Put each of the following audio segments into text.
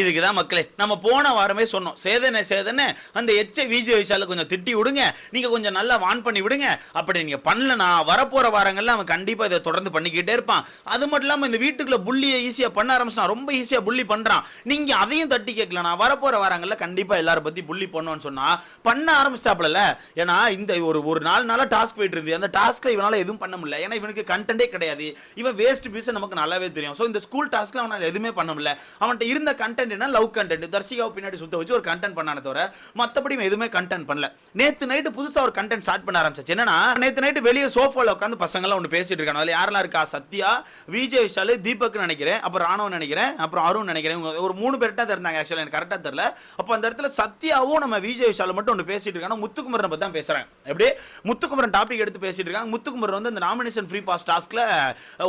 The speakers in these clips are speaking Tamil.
இதுக்கு தான் மக்களே நம்ம போன வாரமே சொன்னோம் சேதனை சேதனை அந்த எச்ச விஜய் விஷால கொஞ்சம் திட்டி விடுங்க நீங்க கொஞ்சம் நல்லா வான் பண்ணி விடுங்க அப்படி நீங்க பண்ணலனா வரப்போற வாரங்கள்ல அவன் கண்டிப்பா இதை தொடர்ந்து பண்ணிக்கிட்டே இருப்பான். அது மட்டும் இல்லாம இந்த வீட்டுக்குள்ள புள்ளியை ஈஸியா பண்ண ஆரம்பிச்சான் ரொம்ப ஈஸியா புள்ளி பண்றான். நீங்க அதையும் தட்டி கேட்கல நான் வரப்போற வாரங்கள்ல கண்டிப்பா எல்லாரும் பத்தி புள்ளி பண்ணோன்னு சொன்னா பண்ண ஆரம்பிச்சிட்டாப்ல ஏன்னா இந்த ஒரு ஒரு நாலு நாளா டாஸ்க் போயிட்டு இருந்து அந்த டாஸ்க்ல இவனால எதுவும் பண்ண முடியல. ஏன்னா இவனுக்கு கண்டென்ட்டே கிடையாது. இவன் வேஸ்ட் பீஸ் நமக்கு நல்லாவே தெரியும். ஸோ இந்த ஸ்கூல் டாஸ்க்ல அவனால எதுவுமே பண்ண முடியல. அவன்கிட்ட இருந்த கண்டென்ட் கண்டென்ட்னா லவ் கண்டென்ட் தர்ஷிகாவை பின்னாடி சுத்த வச்சு ஒரு கண்டென்ட் பண்ணானே தவிர மத்தபடி எதுவுமே கண்டென்ட் பண்ணல. நேற்று நைட்டு புதுசாக ஒரு கண்டென்ட் ஸ்டார்ட் பண்ண ஆரம்பிச்சு என்னன்னா நேற்று நைட்டு வெளியே சோஃபாவில் உட்காந்து பசங்கள்லாம் ஒன்று பேசிட்டு இருக்காங்க. அதில் யாரெல்லாம் இருக்கா? சத்யா விஜய் விஷால் தீபக் நினைக்கிறேன். அப்புறம் ராணவன் நினைக்கிறேன். அப்புறம் அருண் நினைக்கிறேன். ஒரு மூணு பேர்ட்டா தான் இருந்தாங்க ஆக்சுவலா எனக்கு கரெக்டாக தெரில அப்போ அந்த இடத்துல சத்யாவும் நம்ம விஜய் விஷால் மட்டும் ஒன்று பேசிட்டு இருக்காங்க. முத்துக்குமரனை பற்றி தான் பேசுகிறேன் எப்படி? முத்துக்குமரன் டாபிக் எடுத்து பேசிட்டு இருக்காங்க. முத்துக்குமரன் வந்து அந்த நாமினேஷன் ஃப்ரீ பாஸ் டாஸ்க்ல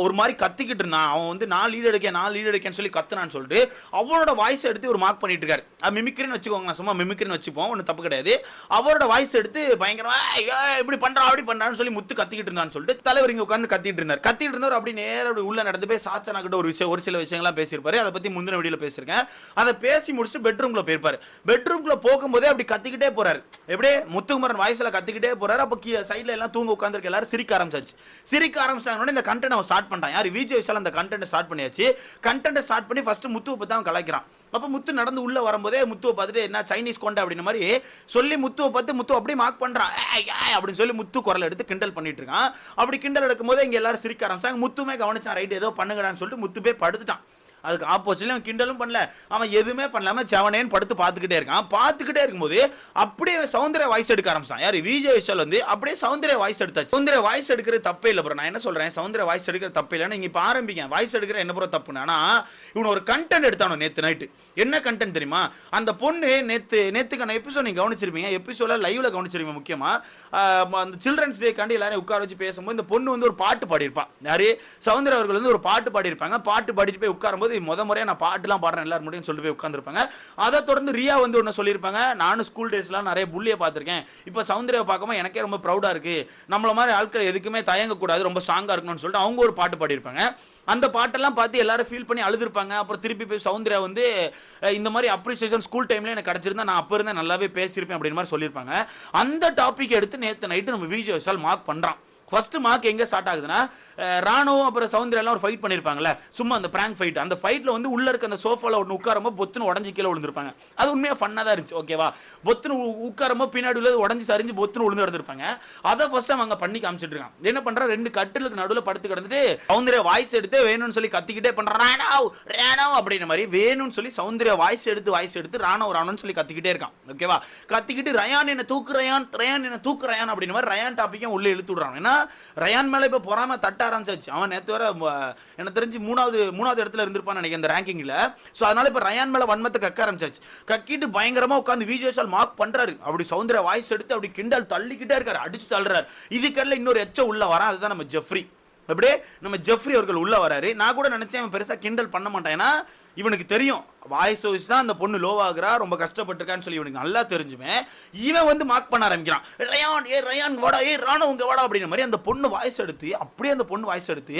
ஒரு மாதிரி கத்திக்கிட்டு இருந்தான். அவன் வந்து நான் லீடு எடுக்கேன் நான் லீடு எடுக்கேன்னு சொல்லி கத்துனான்னு சொல்லிட்டு அவனோட வாய்ஸ் எடுத்து ஒரு மார்க் பண்ணிட்டு இருக்காரு அது மிமிக்ரின்னு வச்சுக்கோங்க நான் சும்மா மிமிக்ரின்னு வச்சுப்போம் ஒன்றும் தப்பு கிடையாது. அவரோட வாய்ஸ் எடுத்து பயங்கரமா இப்படி பண்ணுறா அப்படி பண்றான்னு சொல்லி முத்து கத்திக்கிட்டு இருந்தான்னு சொல்லிட்டு தலைவர் இங்க உட்காந்து கத்திட்டு இருந்தார். கத்திட்டு இருந்தவர் அப்படி நேரம் அப்படி உள்ள நடந்து போய் சாச்சனா கிட்ட ஒரு விஷயம் ஒரு சில விஷயங்கள்லாம் பேசியிருப்பாரு. அதை பத்தி முந்தின வீடியோல பேசியிருக்கேன். அதை பேசி முடிச்சுட்டு பெட்ரூம்குள்ள போயிருப்பாரு. பெட்ரூம்குள்ள போகும்போதே அப்படி கத்திக்கிட்டே போறாரு. எப்படியே முத்துக்குமரன் வாய்ஸ்ல கத்திக்கிட்டே போறாரு. அப்போ சைடுல எல்லாம் தூங்க உட்காந்துருக்க எல்லாரும் சிரிக்க ஆரம்பிச்சாச்சு. சிரிக்க ஆரம்பிச்சிட்டாங்க இந்த கண்டென்ட் அவன் ஸ்டார்ட் பண்றான் யார்? விஜய் விஷால் அந்த கண்டென்ட் ஸ்டார்ட் பண்ணியாச்சு. கண்டென்ட் ஸ்டார்ட் பண்ணி ஃபர்ஸ்ட் முத்துவை பத்தி அவன் கலாய்க்கிறான். அப்போ முத்து நடந்து உள்ளே வரும்போதே முத்துவை பார்த்துட்டு என்ன சைனீஸ் கொண்ட? அப்படின்ற மாதிரி சொல்லி முத்துவை பார்த்து முத்து அப்படியே மார்க் பண்றான். அப்படின்னு சொல்லி முத்து குரல் எடுத்து கிண்டல் பண்ணிட்டு இருக்கான். அப்படி கிண்டல் எடுக்கும் போது இங்க எல்லாரும் சிரிக்க ஆரம்பிச்சாங்க முத்துமே கவனிச்சான் ரைட் ஏதோ பண்ணுங்கடான்னு சொல்லிட்டு முத்து போய் படுத்துட்டான். அதுக்கு ஆப்போசிட்ல அவன் கிண்டலும் பண்ணல. அவன் எதுவுமே பண்ணலாம செவனேன்னு படுத்து பார்த்துக்கிட்டே இருக்கான். பார்த்துக்கிட்டே இருக்கும்போது அப்படியே அவன் சௌந்தர்ய வாய்ஸ் எடுக்க ஆரம்பிச்சான். யார்? விஜய் விஷால் வந்து அப்படியே சௌந்தர்ய வாய்ஸ் எடுத்தாச்சு. சௌந்தர்ய வாய்ஸ் எடுக்கிறது தப்பே இல்லை ப்ரோ நான் என்ன சொல்கிறேன் சௌந்தர்ய வாய்ஸ் எடுக்கிற தப்பே இல்லை நீங்க இப்போ ஆரம்பிங்க. வாய்ஸ் எடுக்கிற என்ன ப்ரோ தப்புனா ஆனா இவன் ஒரு கண்டென்ட் எடுத்தானோ நேற்று நைட்டு என்ன கண்டென்ட் தெரியுமா? அந்த பொண்ணு நேற்று நேற்றுக்கான எபிசோட் நீங்கள் கவனிச்சிருப்பீங்க. எபிசோட லைவ்ல கவனிச்சிருப்பீங்க முக்கியமாக அந்த சில்ட்ரன்ஸ் டே காண்டி எல்லாரும் உட்கார வச்சு பேசும்போது இந்த பொண்ணு வந்து ஒரு பாட்டு பாடியிருப்பான் யாரு? சௌந்தர் அவர்கள் வந்து ஒரு பாட்டு பாடியிருப்பாங்க. பாட்டு பாடிட்டு போய் உட்காரும்போது முத முறையாக நான் பாட்டுலாம் பாடுறேன் எல்லாரும் முடியும் சொல்லிட்டு போய் உட்காந்துருப்பாங்க அதை தொடர்ந்து ரியா வந்து ஒன்று சொல்லியிருப்பாங்க. நானும் ஸ்கூல் டேஸ்லாம் நிறைய புள்ளியை பார்த்துருக்கேன். இப்போ சவுந்தரியை பார்க்கும்போது எனக்கே ரொம்ப ப்ரௌடாக இருக்குது நம்மள மாதிரி ஆட்கள் எதுக்குமே தயங்கக்கூடாது ரொம்ப ஸ்ட்ராங்காக இருக்கணும்னு சொல்லிட்டு அவங்க ஒரு பாட்டு பாடியிருப்பாங்க. அந்த பாட்டெல்லாம் பார்த்து எல்லாரும் ஃபீல் பண்ணி அழுதுருப்பாங்க. அப்புறம் திருப்பி போய் சௌந்தர்யா வந்து இந்த மாதிரி அப்ரிசியேஷன் ஸ்கூல் டைம்லேயே எனக்கு கிடச்சிருந்தா நான் அப்போ இருந்தால் நல்லாவே பேசியிருப்பேன் அப்படின்னு மாதிரி சொல்லியிருப்பாங்க. அந்த டாபிக் எடுத்து நேற்று நைட்டு நம்ம விஜய் விஷால் மார்க் பண்ணுறான் ஃபர்ஸ்ட் மார்க் எங்கே ஸ்டார்ட் ஆகுதுன்னா ராணுவம் அப்புறம் சௌந்தர்யா எல்லாம் ஒரு ஃபைட் பண்ணியிருப்பாங்கல்ல சும்மா அந்த பிராங்க் ஃபைட் அந்த ஃபைட்டில் வந்து உள்ள இருக்க அந்த சோஃபாவில் ஒன்று உட்காரமோ பொத்துன்னு உடஞ்சி கீழே விழுந்திருப்பாங்க. அது உண்மையாக ஃபன்னாக தான் இருந்துச்சு ஓகேவா பொத்துன்னு உ- உட்காரமோ பின்னாடி உள்ளது உடஞ்சி சரிஞ்சு பொத்துன்னு விழுந்து இருந்திருப்பாங்க அதை ஃபர்ஸ்ட் அவங்க பண்ணி காமிச்சிட்டு இருக்கான் என்ன பண்றா ரெண்டு கட்டிலுக்கு நடுவில் படுத்து கிடந்துட்டு சௌந்தர்யா வாய்ஸ் எடுத்து வேணும்னு சொல்லி கத்திக்கிட்டே பண்ணுறான் ராணவ் ராணவ் அப்படின்ற மாதிரி வேணும்னு சொல்லி சௌந்தர்யா வாய்ஸ் எடுத்து வாய்ஸ் எடுத்து ராணவ் ராணுன்னு சொல்லி கத்திக்கிட்டே இருக்கான். ஓகேவா கத்திக்கிட்டு ரயான் என்ன தூக்கு ரயான் ரயான் என்ன தூக்கு ரயான் அப்படின்ற மாதிரி ரயான் டாப்பிக்கும் உள்ளே இழுத்து விடுறான். ஏன்னா ரயான் மேலே இப்போ பொறாம தட்ட ஆரம்பிச்சாச்சு. அவன் நேற்று வர எனக்கு தெரிஞ்சு மூணாவது மூணாவது இடத்துல இருந்திருப்பான்னு நினைக்கிறேன் இந்த ரேங்கிங்கில் ஸோ அதனால இப்போ ரயான் மேலே வன்மத்தை கக்க ஆரம்பிச்சாச்சு. கக்கிட்டு பயங்கரமாக உட்காந்து விஜயசால் மார்க் பண்ணுறாரு அப்படி சவுந்தர வாய்ஸ் எடுத்து அப்படி கிண்டல் தள்ளிக்கிட்டே இருக்காரு. அடிச்சு தள்ளுறாரு. இதுக்கெல்லாம் இன்னொரு எச்ச உள்ள வரான். அதுதான் நம்ம ஜெஃப்ரி அப்படியே நம்ம ஜெஃப்ரி அவர்கள் உள்ள வராரு. நான் கூட நினச்சேன் அவன் பெருசாக கிண்டல் பண்ண மாட்டேன். ஏன்னா இவனுக்கு தெரியும். வாய்ஸ் வாய்ஸ் தான் அந்த பொண்ணு லோவாகிறா ரொம்ப கஷ்டப்பட்டிருக்கான்னு சொல்லி இவனுக்கு நல்லா தெரிஞ்சுமே இவன் வந்து மார்க் பண்ண ஆரம்பிக்கிறான். ரயான் ஏ ரயான் வாடா ஏ ராணா உங்க வாடா அப்படின்ற மாதிரி அந்த பொண்ணு வாய்ஸ் எடுத்து அப்படியே அந்த பொண்ணு வாய்ஸ் எடுத்து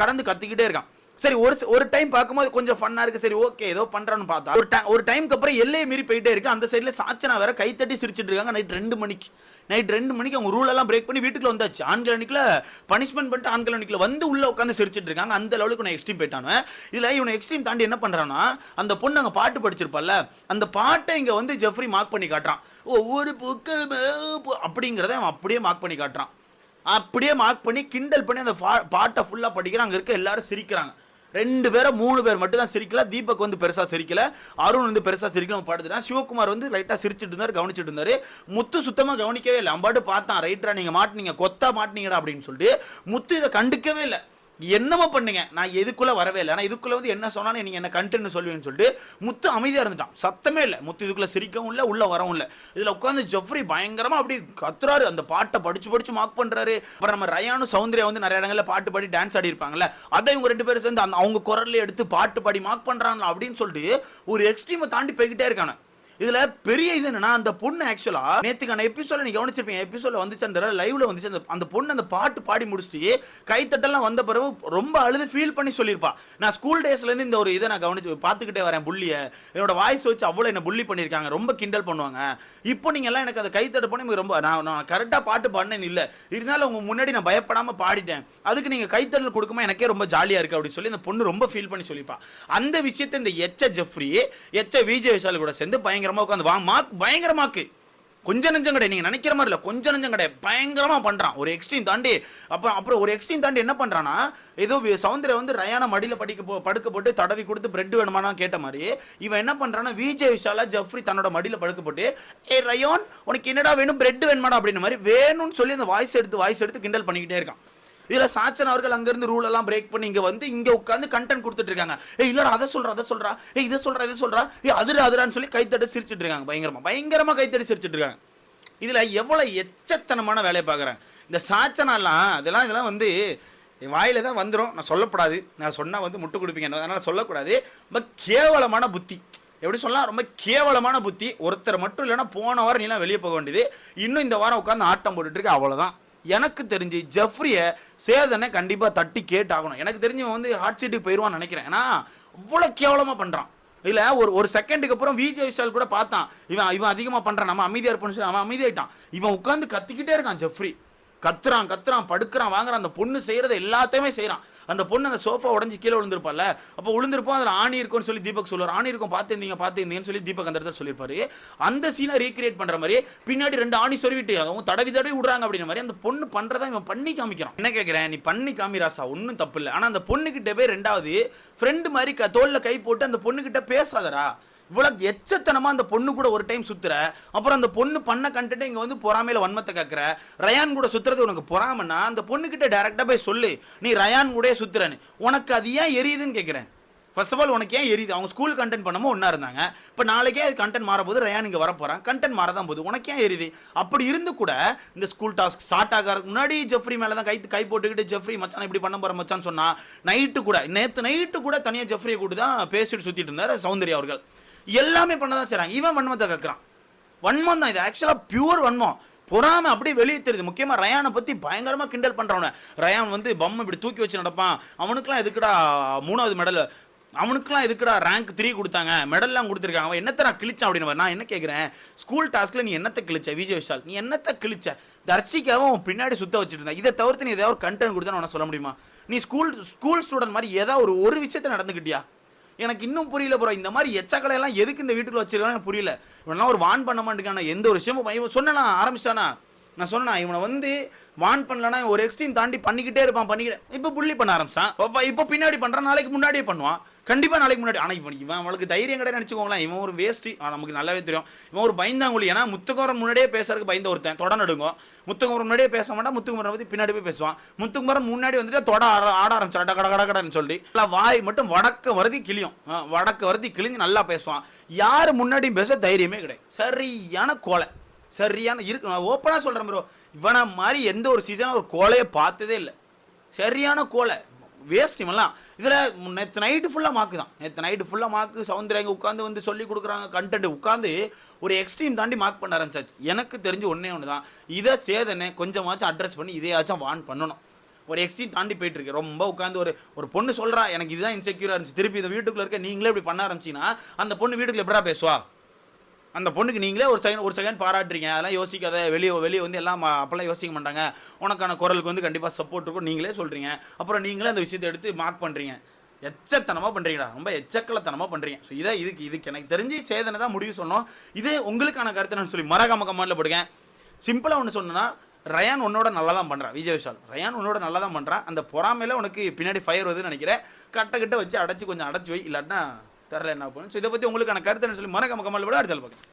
கடந்து கத்திக்கிட்டே இருக்கான். சரி ஒரு ஒரு டைம் பார்க்கும்போது கொஞ்சம் ஃபன்னா இருக்கு. சரி ஓகே ஏதோ பண்றான்னு பார்த்தா ஒரு டைம் ஒரு டைமுக்கு அப்புறம் எல்லையை மீறி போயிட்டே இருக்கு. அந்த சைடில் சாச்சனா வேற கைத்தட்டி சிரிச்சிட்டு இருக்காங்க நைட் ரெண்டு மணிக்கு. நைட் ரெண்டு மணிக்கு அவங்க ரூல் எல்லாம் பிரேக் பண்ணி வீட்டுக்குள்ள வந்தாச்சு. ஆண்கள் அன்னைக்குல பனிஷ்மெண்ட் பண்ணிட்டு ஆண்கள் அன்னைக்குல வந்து உள்ள உட்காந்து சிரிச்சிட்டு இருக்காங்க. அந்த லெவலுக்கு நான் எக்ஸ்ட்ரீம் போயிட்டானு. இதுல இவனை எக்ஸ்ட்ரீம் தாண்டி என்ன பண்ணுறான்னா அந்த பொண்ணு அங்க பாட்டு படிச்சிருப்பால அந்த பாட்டை இங்க வந்து ஜெஃப்ரி மார்க் பண்ணி காட்டுறான். ஒவ்வொரு புக்கள் அப்படிங்கிறத அவன் அப்படியே மார்க் பண்ணி காட்டுறான். அப்படியே மார்க் பண்ணி கிண்டல் பண்ணி அந்த பா- பாட்டை ஃபுல்லாக படிக்கிறான். அங்கே இருக்க எல்லாரும் சிரிக்கிறாங்க. ரெண்டு பேரை மூணு பேர் மட்டும் தான் சிரிக்கல. தீபக் வந்து பெருசா சிரிக்கல. அருண் வந்து பெருசா சிரிக்கல. படுத்துட்டான் சிவகுமார் வந்து லைட்டா சிரிச்சிட்டு இருந்தாரு கவனிச்சிட்டு இருந்தாரு. முத்து சுத்தமா கவனிக்கவே இல்லை. அம்பாட்டு பார்த்தான். ரைட்டரா நீங்க மாட்டினீங்க. கொத்தா மாட்டினீங்கடா அப்படின்னு சொல்லிட்டு முத்து இதை கண்டுக்கவே இல்லை. என்னமோ பண்ணுங்க. நான் எதுக்குள்ளே வரவே இல்லை. ஆனால் இதுக்குள்ளே வந்து என்ன சொன்னாலும் நீங்கள் என்ன கண்டுன்னு சொல்லுவேன்னு சொல்லிட்டு முத்து அமைதியாக இருந்துட்டான். சத்தமே இல்லை. முத்து இதுக்குள்ளே சிரிக்கவும் இல்லை உள்ளே வரவும் இல்லை. இதில் உட்காந்து ஜெஃப்ரி பயங்கரமாக அப்படி கத்துறாரு. அந்த பாட்டை படித்து படித்து மார்க் பண்ணுறாரு அப்புறம் நம்ம ரயானும் சௌந்தர்யா வந்து நிறைய இடங்களில் பாட்டு பாடி டான்ஸ் ஆடி இருப்பாங்கல்ல அதை இவங்க ரெண்டு பேரும் சேர்ந்து அந்த அவங்க குரல்ல எடுத்து பாட்டு பாடி மார்க் பண்ணுறாங்களா அப்படின்னு சொல்லிட்டு ஒரு எக்ஸ்ட்ரீமை தாண்டி போய்கிட்டே இருக்காங்க இதுல பெரிய இது என்னன்னா அந்த பொண்ணு ஆக்சுவலா நேத்துக்கான எபிசோட நீ கவனிச்சிருப்பீங்க எபிசோட வந்துச்சு அந்த லைவ்ல வந்துச்சு. அந்த அந்த பொண்ணு அந்த பாட்டு பாடி முடிச்சுட்டு கைத்தட்டெல்லாம் வந்த பிறகு ரொம்ப அழுது ஃபீல் பண்ணி சொல்லியிருப்பா. நான் ஸ்கூல் டேஸ்ல இருந்து இந்த ஒரு இதை நான் கவனிச்சு பார்த்துக்கிட்டே வரேன் புள்ளிய. என்னோட வாய்ஸ் வச்சு அவ்வளோ என்ன புள்ளி பண்ணியிருக்காங்க ரொம்ப கிண்டல் பண்ணுவாங்க. இப்போ நீங்க எல்லாம் எனக்கு அந்த கைத்தட்ட பண்ணி ரொம்ப நான் நான் கரெக்டாக பாட்டு பாடினேன்னு இல்லை. இருந்தாலும் உங்க முன்னாடி நான் பயப்படாம பாடிட்டேன். அதுக்கு நீங்க கைத்தட்டல் கொடுக்குமா எனக்கே ரொம்ப ஜாலியா இருக்கு அப்படின்னு சொல்லி அந்த பொண்ணு ரொம்ப ஃபீல் பண்ணி சொல்லிப்பா அந்த விஷயத்தை இந்த எச்ச ஜெஃப்ரி எச்ச விஜய் விஷால் கூட சேர்ந்து பயங்கரமாக உட்காந்து வா மார்க் பயங்கரமாக்கு கொஞ்ச நெஞ்சம் கிடையாது. நீங்கள் நினைக்கிற மாதிரி இல்லை. கொஞ்சம் நெஞ்சம் கிடையாது. பயங்கரமாக பண்ணுறான் ஒரு எக்ஸ்ட்ரீம் தாண்டி அப்புறம் அப்புறம் ஒரு எக்ஸ்ட்ரீம் தாண்டி என்ன பண்ணுறான்னா ஏதோ வி- வந்து ரயான மடியில் படிக்க போ படுக்க போட்டு தடவி கொடுத்து பிரெட் வேணுமானா கேட்ட மாதிரி இவன் என்ன பண்ணுறான்னா விஜய் விஷாலா ஜெஃப்ரி தன்னோட மடியில் படுக்க போட்டு ஏ ரயோன் உனக்கு என்னடா வேணும்? பிரெட் வேணுமாடா? அப்படின்ற மாதிரி வேணும்னு சொல்லி அந்த வாய்ஸ் எடுத்து வாய்ஸ் எடுத்து கிண்டல் பண்ணிக்கிட்டே இருக்கான். இதுல சாச்சன் அவர்கள் அங்கிருந்து ரூல் எல்லாம் பிரேக் பண்ணி இங்க வந்து இங்க உட்காந்து கண்டென்ட் கொடுத்துட்டு இருக்காங்க. ஏய் இல்லடா அதை சொல்றா அதை சொல்றா. ஏ இதை சொல்றா இதை சொல்றா. ஏ அதிர அதிரான்னு சொல்லி கைத்தட்டு சிரிச்சிட்டு இருக்காங்க. பயங்கரமா பயங்கரமா கைத்தட்டி சிரிச்சிட்டு இருக்காங்க. இதுல எவ்வளவு எச்சத்தனமான வேலையை பார்க்குறேன். இந்த சாச்சனாலாம் இதெல்லாம் இதெல்லாம் வந்து என் வாயில தான் வந்துடும் நான் சொல்லக்கூடாது நான் சொன்னால் வந்து முட்டு கொடுப்பீங்க. அதனால் சொல்லக்கூடாது. ரொம்ப கேவலமான புத்தி. எப்படி சொல்லலாம்? ரொம்ப கேவலமான புத்தி. ஒருத்தர் மட்டும் இல்லைன்னா போன வாரம் நீலாம் வெளியே போக வேண்டியது. இன்னும் இந்த வாரம் உட்காந்து ஆட்டம் போட்டுட்டு இருக்கு. அவ்வளவுதான். எனக்கு தெரிஞ்சு ஜெஃப்ரியை சேதனை கண்டிப்பாக தட்டி கேட்டாகணும். எனக்கு தெரிஞ்சு வந்து ஹாட் சீட்டுக்கு போயிடுவான்னு நினைக்கிறேன். ஏன்னா அவ்வளோ கேவலமாக பண்ணுறான் இல்லை ஒரு ஒரு செகண்டுக்கு அப்புறம் விஜய் விஷால் கூட பார்த்தான். இவன் இவன் அதிகமாக பண்ணுறான் நம்ம அமைதியாக இருப்போம்னு சொல்லி அவன் அமைதியாயிட்டான். இவன் உட்காந்து கத்திக்கிட்டே இருக்கான் ஜெஃப்ரி. கத்துறான் கத்துறான் படுக்கிறான் வாங்குறான். அந்த பொண்ணு செய்கிறத எல்லாத்தையுமே செய்கிறான் அந்த பொண்ணு அந்த சோஃபா உடஞ்சி கீழே விழுந்திருப்பால அப்போ விழுந்திருப்போம் அதில் ஆணி இருக்கும்னு சொல்லி தீபக் சொல்லுவார். ஆணி இருக்கும் பார்த்துருந்தீங்க பார்த்துருந்தீங்கன்னு சொல்லி தீபக் அந்த இடத்துல சொல்லியிருப்பாரு. அந்த சீனை ரீக்ரியேட் பண்ணுற மாதிரி பின்னாடி ரெண்டு ஆணி சொல்லிவிட்டு அவங்க தடவி தடவி விடுறாங்க அப்படின்ற மாதிரி அந்த பொண்ணு பண்ணுறதா இவன் பண்ணி காமிக்கிறான். என்ன கேட்குறேன் நீ பண்ணி காமிராசா ஒன்றும் தப்பு இல்லை. ஆனால் அந்த பொண்ணுக்கிட்ட போய் ரெண்டாவது ஃப்ரெண்டு மாதிரி க தோலில் கை போட்டு அந்த பொண்ணுக்கிட்ட பேசாதடா. இவ்வளவு எச்சத்தனமா அந்த பொண்ணு கூட ஒரு டைம் சுத்துற. அப்புறம் அந்த பொண்ணு பண்ண கண்டுட்டு இங்க வந்து பொறாமையில வன்மத்தை கேட்கற ரயான் கூட சுத்துறது உனக்கு பொறாமன்னா அந்த பொண்ணு கிட்ட டைரக்டா போய் சொல்லு. நீ ரயான் கூட சுத்துறன்னு. உனக்கு அது ஏன் எரியுதுன்னு கேட்கிறேன் ஃபர்ஸ்ட் ஆஃப் ஆல் உனக்கு ஏன் எரியுது? அவங்க ஸ்கூல் கண்டென்ட் பண்ணமோ ஒன்றா இருந்தாங்க. இப்போ நாளைக்கே அது கண்டென்ட் மாறப்போது ரயான் இங்கே வரப்போகிறான் கண்டென்ட் மாற தான் போகுது. உனக்கு ஏன் எரியுது? அப்படி இருந்து கூட இந்த ஸ்கூல் டாஸ்க் ஸ்டார்ட் ஆகிறதுக்கு முன்னாடி ஜெஃப்ரி மேலே தான் கை கை போட்டுக்கிட்டு ஜெஃப்ரி மச்சான் இப்படி பண்ண போகிற மச்சான் சொன்னால் நைட்டு கூட நேற்று நைட்டு கூட தனியாக ஜெஃப்ரியை கூட்டு தான் பேசிட்டு சுற்றிட்டு இருந்தார் சௌந்தர்யா அவர்கள். எல்லாமே பண்ண தான் செய்கிறாங்க இவன் வன்மத்தை கேட்குறான் வன்மம் தான் இது. ஆக்சுவலாக பியூர் வன்மம். பொறாம அப்படியே வெளியே தெரியுது. முக்கியமாக ரயானை பற்றி பயங்கரமாக கிண்டல் பண்ணுறவன ரயான் வந்து பொம்மை இப்படி தூக்கி வச்சு நடப்பான். அவனுக்குலாம் எதுக்குடா மூணாவது மெடல் அவனுக்குலாம் எதுக்குடா ரேங்க் த்ரீ கொடுத்தாங்க? மெடல்லாம் கொடுத்துருக்காங்க. அவன் என்னத்தை நான் கிழிச்சான் அப்படின்னு நான் என்ன கேட்குறேன் ஸ்கூல் டாஸ்க்கில் நீ என்னத்தை கிழிச்ச விஜய் விஷால்? நீ என்னத்தை கிழிச்ச? தர்ஷிக்காவும் அவன் பின்னாடி சுத்த வச்சுட்டு இருந்தான் இதை தவிர்த்து நீ ஏதாவது ஒரு கண்டென்ட் கொடுத்தா உன சொல்ல முடியுமா? நீ ஸ்கூல் ஸ்கூல் ஸ்டூடெண்ட் மாதிரி ஏதாவது ஒரு ஒரு விஷயத்தை நடந்துக்கிட்டியா எனக்கு இன்னும் புரியல ப்ரோ இந்த மாதிரி எச்சக்கலை எல்லாம் எதுக்கு இந்த வீட்டுக்குள்ள வச்சிருக்காங்க புரியல. இவனெல்லாம் ஒரு வான் பண்ண மாட்டேங்கான எந்த ஒரு விஷயமும் சொன்னா ஆரம்பிச்சானா நான் சொன்னா இவனை வந்து வான் பண்ணலனா ஒரு எக்ஸ்ட்ரீம் தாண்டி பண்ணிக்கிட்டே இருப்பான் பண்ணிக்கிட்டே. இப்போ புள்ளி பண்ண ஆரம்பிச்சான். இப்போ இப்போ பின்னாடி பண்ணுறான் நாளைக்கு முன்னாடியே பண்ணுவான். கண்டிப்பாக நாளைக்கு முன்னாடி. ஆனால் இவன் இவன் அவளுக்கு தைரியம் கிடையாது நினச்சிக்கோங்களேன். இவன் ஒரு வேஸ்ட்டு நமக்கு நல்லாவே தெரியும். இவன் ஒரு பயந்தாங்குழி. ஏன்னா முத்துக்குமரன் முன்னாடியே பேசுறதுக்கு பயந்த ஒருத்தன். தொட நடுங்கும். முத்துக்குமரன் முன்னாடியே பேச மாட்டான். முத்துக்குமரன் பற்றி பின்னாடி போய் பேசுவான். முத்துக்குமரன் முன்னாடி வந்துட்டு தொட ஆட ஆட ஆரம்பிச்சான். கட கட கடன்னு சொல்லி. நல்லா வாய் மட்டும் வடக்கு வருதி கிளியும் வடக்கு வடக்க வருதி கிழிஞ்சு நல்லா பேசுவான். யார் முன்னாடியும் பேச தைரியமே கிடையாது. சரியான கோலை சரியான இருக்கு நான் ஓப்பனாக சொல்கிறேன் ப்ரோ இவனை மாதிரி எந்த ஒரு சீசனும் ஒரு கோலையை பார்த்ததே இல்லை. சரியான கோலை. வேஸ்ட் இவன்லாம். இதில் நேற்று நைட்டு ஃபுல்லாக மாக்கு தான். நேற்று நைட்டு ஃபுல்லாக மாக்கு சவுந்தரங்க உட்காந்து வந்து சொல்லி கொடுக்குறாங்க கண்டென்ட் உட்காந்து ஒரு எக்ஸ்ட்ரீம் தாண்டி மார்க் பண்ண ஆரம்பிச்சாச்சு. எனக்கு தெரிஞ்சு ஒன்றே ஒன்று தான் இதை சேதனை கொஞ்சமாச்சும் அட்ரஸ் பண்ணி இதையாச்சும் வான் பண்ணணும். ஒரு எக்ஸ்ட்ரீம் தாண்டி போயிட்டு ரொம்ப உட்காந்து ஒரு ஒரு பொண்ணு சொல்கிறா எனக்கு இதுதான் இன்செக்யூராக இருந்துச்சு. திருப்பி இந்த வீட்டுக்குள்ளே இருக்க நீங்களே இப்படி பண்ண ஆரம்பிச்சிங்கன்னா அந்த பொண்ணு வீட்டுக்குள்ளே எப்படா பேசுவா? அந்த பொண்ணுக்கு நீங்களே ஒரு செகண்ட் ஒரு செகண்ட் பாராட்டுறீங்க. அதெல்லாம் யோசிக்காத வெளியே வெளியே வந்து எல்லாம் அப்போல்லாம் யோசிக்க மாட்டாங்க. உனக்கான குரலுக்கு வந்து கண்டிப்பாக சப்போர்ட் இருக்கும். நீங்களே சொல்கிறீங்க அப்புறம் நீங்களே அந்த விஷயத்தை எடுத்து மார்க் பண்ணுறீங்க எச்சத்தனமாக பண்ணுறீங்களா ரொம்ப எச்சக்கலத்தனமாக பண்ணுறீங்க ஸோ இதை இதுக்கு இதுக்கு எனக்கு தெரிஞ்சு சேதனை தான் முடிவு சொன்னோம். இதே உங்களுக்கான கருத்து நான் சொல்லி மரகாம கமாண்டில் போடுங்க. சிம்பிளாக ஒன்று சொன்னேன்னா ரயான் உன்னோட நல்லா தான் பண்ணுறான் விஜய் விஷால். ரயான் உன்னோட நல்லா தான் பண்ணுறான் அந்த பொறாமையில உனக்கு பின்னாடி ஃபயர் வருதுன்னு நினைக்கிறேன். கட்டை கிட்ட வச்சு அடைச்சி கொஞ்சம் அடைச்சி வை. இல்லாட்டினா தெரில என்ன பண்ணும் ஸோ இதை பற்றி உங்களுக்கான கருத்து என்ன சொல்லி மறக்காம கமாண்டில் விட அடுத்த பார்க்கலாம்.